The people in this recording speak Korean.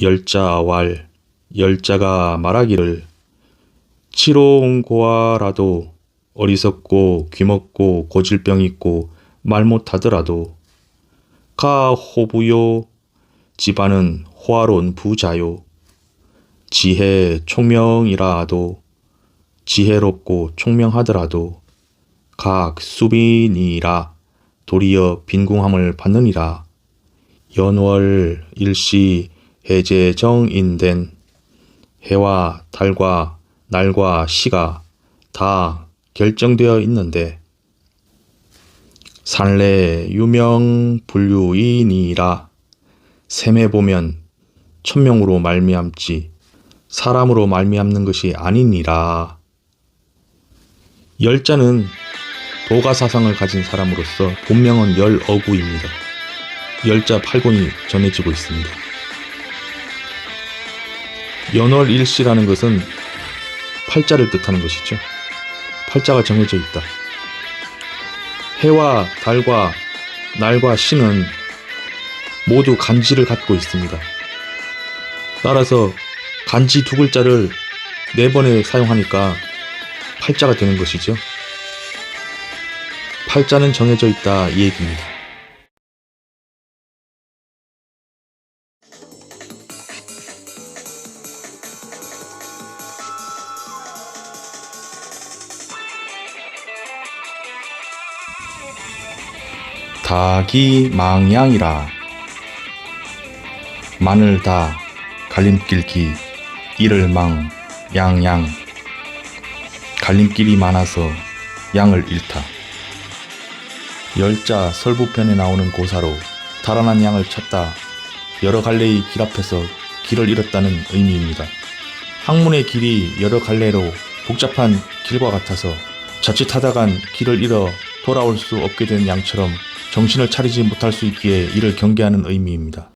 열자왈 열자가 말하기를 치롱고아라도 어리석고 귀먹고 고질병 있고 말 못하더라도 가 호부요 집안은 호화로운 부자요. 지혜 총명이라도 지혜롭고 총명하더라도 각 수빈이라 도리어 빈궁함을 받느니라. 연월 일시 해제정인된 해와 달과 날과 시가 다 결정되어 있는데 산래 유명 불류이니라 셈해 보면 천명으로 말미암지 사람으로 말미암는 것이 아니니라 열자는 도가 사상을 가진 사람으로서 본명은 열어구입니다. 열자 팔곤이 전해지고 있습니다. 연월 일시라는 것은 팔자를 뜻하는 것이죠. 팔자가 정해져 있다. 해와 달과 날과 시는 모두 간지를 갖고 있습니다. 따라서 간지 두 글자를 네 번에 사용하니까 팔자가 되는 것이죠. 팔자는 정해져 있다 이 얘기입니다. 닭이 망양이라. 마늘 다 갈림길 기 이를 망 양양. 갈림길이 많아서 양을 잃다. 열자 설부편에 나오는 고사로 달아난 양을 찾다 여러 갈래의 길 앞에서 길을 잃었다는 의미입니다. 학문의 길이 여러 갈래로 복잡한 길과 같아서 자칫하다간 길을 잃어 돌아올 수 없게 된 양처럼 정신을 차리지 못할 수 있기에 이를 경계하는 의미입니다.